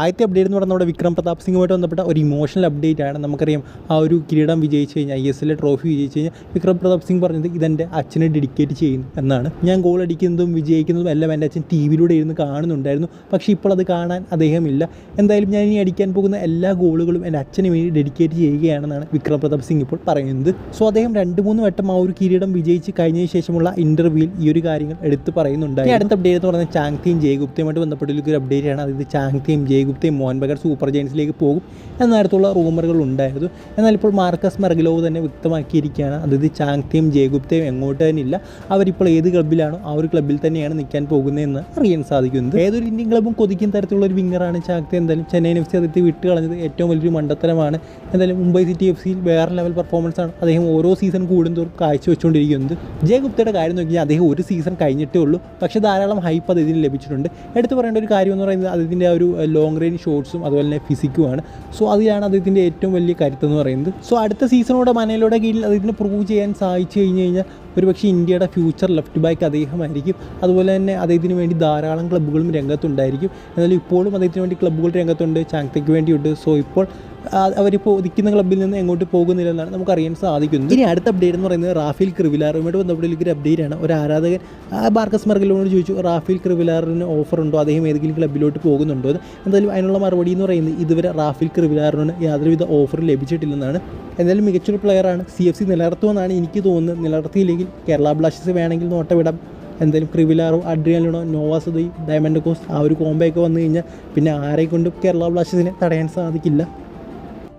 ആദ്യത്തെ അപ്ഡേറ്റ് എന്ന് പറഞ്ഞാൽ നമ്മുടെ വിക്രം പ്രതാപ് സിംഗുമായിട്ട് ബന്ധപ്പെട്ട ഒരു ഇമോഷണൽ അപ്ഡേറ്റ് ആണ്. നമുക്കറിയാം ആ ഒരു കിരീടം വിജയിച്ച് കഴിഞ്ഞാൽ ഐ എസ് എല്ലിലെ ട്രോഫി വിജയിച്ച് കഴിഞ്ഞാൽ വിക്രം പ്രതാപ് സിംഗ് പറഞ്ഞത് ഇതെന്റെ അച്ഛനെ ഡെഡിക്കേറ്റ് ചെയ്യുന്നു എന്നാണ്. ഞാൻ ഗോൾ അടിക്കുന്നതും വിജയിക്കുന്നതും എല്ലാം എന്റെ അച്ഛൻ ടി വിയിലൂടെ ഇരുന്ന് കാണുന്നുണ്ടായിരുന്നു. പക്ഷേ ഇപ്പോൾ അത് കാണാൻ അദ്ദേഹമില്ല. എന്തായാലും ഞാൻ ഇനി അടിക്കാൻ പോകുന്ന എല്ലാ ഗോളുകളും എന്റെ അച്ഛന് വേണ്ടി ഡെഡിക്കേറ്റ് ചെയ്യുകയാണെന്നാണ് വിക്രം പ്രതാപ് സിംഗ് ഇപ്പോൾ പറയുന്നത്. സോ അദ്ദേഹം രണ്ട് മൂന്ന് വട്ടം ആ ഒരു കിരീടം വിജയിച്ച് കഴിഞ്ഞതിന് ശേഷമുള്ള ഇന്റർവ്യൂവിൽ ഈ ഒരു കാര്യങ്ങൾ എടുത്ത് പറയുന്നുണ്ടായി അടുത്ത അപ്ഡേറ്റ് എന്ന് പറയുന്നത് ചാങ്തിയും ജയഗുപ്തയുമായിട്ട് ബന്ധപ്പെട്ട ഒരു അപ്ഡേറ്റ് ആണ്. അതായത് ചാങ്തിയും ജയഗുപ്തയും മോഹൻ ബഗാൻ സൂപ്പർ ജയൻസിലേക്ക് പോകും എന്ന നേരത്തുള്ള റൂമറുകൾ ഉണ്ടായിരുന്നു. എന്നാൽ ഇപ്പോൾ മാർക്കസ് മെർഗലോവ് തന്നെ വ്യക്തമാക്കിയിരിക്കുകയാണ് അതായത് ചാങ്തിയും ജയഗുപ്തയും എങ്ങോട്ട് തന്നെ ഇല്ല. അവരിപ്പോൾ ഏത് ക്ലബിലാണോ ആ ഒരു ക്ലബിൽ തന്നെയാണ് നിൽക്കാൻ പോകുന്നതെന്ന് അറിയാൻ സാധിക്കുന്നത്. ഏതൊരു ഇന്ത്യൻ ക്ലബും കൊതിക്കുന്ന തരത്തിലുള്ള ഒരു വിങ്ങറാണ് ചാങ്തി എന്തായാലും ചെന്നൈയിൻ എഫ് സി അതിർത്തി വിട്ട് കളഞ്ഞത് ഏറ്റവും വലിയൊരു മണ്ടത്തരമാണ്. എന്തായാലും മുംബൈ സിറ്റി എഫ് സിയിൽ വേറെ ലെവൽ പെർഫോമൻസ് ആണ് അദ്ദേഹം ഓരോ സീസൺ കൂടുന്തോറും കാഴ്ചവെച്ചുകൊണ്ടിരിക്കുന്നത്. ജയഗുപ്തയുടെ കാര്യം നോക്കിയാൽ അദ്ദേഹം ഒരു സീസൺ കഴിഞ്ഞിട്ടേ ഉള്ളൂ. പക്ഷേ ധാരാളം ഹൈപ്പ് അദ്ദേഹത്തിന് ലഭിച്ചിട്ടുണ്ട്. എടുത്തു പറയേണ്ട ഒരു കാര്യം എന്ന് പറയുന്നത് അദ്ദേഹത്തിന്റെ ആ ഒരു ലോങ് റേഞ്ച് ഷോട്ട്സും അതുപോലെ തന്നെ ഫിസിക്കുമാണ് സോ അതിലാണ് അദ്ദേഹത്തിന്റെ ഏറ്റവും വലിയ കരുത്ത് എന്ന് പറയുന്നത്. സോ അടുത്ത സീസണോടെ മനയിലൂടെ കീഴിൽ അദ്ദേഹത്തിന് പ്രൂവ് ചെയ്യാൻ സാധിച്ചു കഴിഞ്ഞ് കഴിഞ്ഞാൽ ഒരുപക്ഷെ ഇന്ത്യയുടെ ഫ്യൂച്ചർ ലെഫ്റ്റ് ബാക്ക് അദ്ദേഹമായിരിക്കും. അതുപോലെ തന്നെ അദ്ദേഹത്തിന് വേണ്ടി ധാരാളം ക്ലബ്ബുകളും രംഗത്തുണ്ടായിരിക്കും. എന്നാലും ഇപ്പോഴും അദ്ദേഹത്തിന് വേണ്ടി ക്ലബ്ബുകൾ രംഗത്തുണ്ട്. ചാങ്തയ്ക്ക് വേണ്ടിയുണ്ട്. സോ ഇപ്പോൾ അവരിപ്പോൾ ഒതുക്കുന്ന ക്ലബ്ബിൽ നിന്ന് എങ്ങോട്ട് പോകുന്നില്ലെന്നാണ് നമുക്ക് അറിയാൻ സാധിക്കുന്നത്. ഇനി അടുത്ത അപ്ഡേറ്റ് എന്ന് പറയുന്നത് റാഫേൽ ക്രിവിലാറുമായിട്ട് ബന്ധപ്പെട്ട ഒരു അപ്ഡേറ്റ് ആണ്. ഒരു ആരാധകൻ ബാർക്കസ് മർഗലോട് ചോദിച്ചു റാഫേൽ ക്രിവിലാറിന് ഓഫർ ഉണ്ടോ? അദ്ദേഹം ഏതെങ്കിലും ക്ലബ്ബിലോട്ട് പോകുന്നുണ്ടോ? എന്ന്. എന്തായാലും അതിനുള്ള മറുപടി എന്ന് പറയുന്നത് ഇതുവരെ റാഫേൽ ക്രിവിലാറിന് യാതൊരുവിധ ഓഫർ ലഭിച്ചിട്ടില്ലെന്നാണ്. എന്തായാലും മികച്ചൊരു പ്ലെയറാണ് സി എഫ് സി നിലനിർത്തുമെന്നാണ് എനിക്ക് തോന്നുന്നത്. നിലനിർത്തിയില്ലെങ്കിൽ കേരള ബ്ലാസ്റ്റേഴ്സ് വേണമെങ്കിൽ നോട്ടവിടാം എന്തായാലും ക്രിവിലാറോ അഡ്രിയാലിനോ നോവാസുദൈ ഡയമണ്ട് കോസ് ആ ഒരു കോംബോ ഒക്കെ വന്നു കഴിഞ്ഞാൽ പിന്നെ ആരെ കൊണ്ടും കേരള ബ്ലാസ്റ്റേഴ്സിനെ തടയാൻ സാധിക്കില്ല.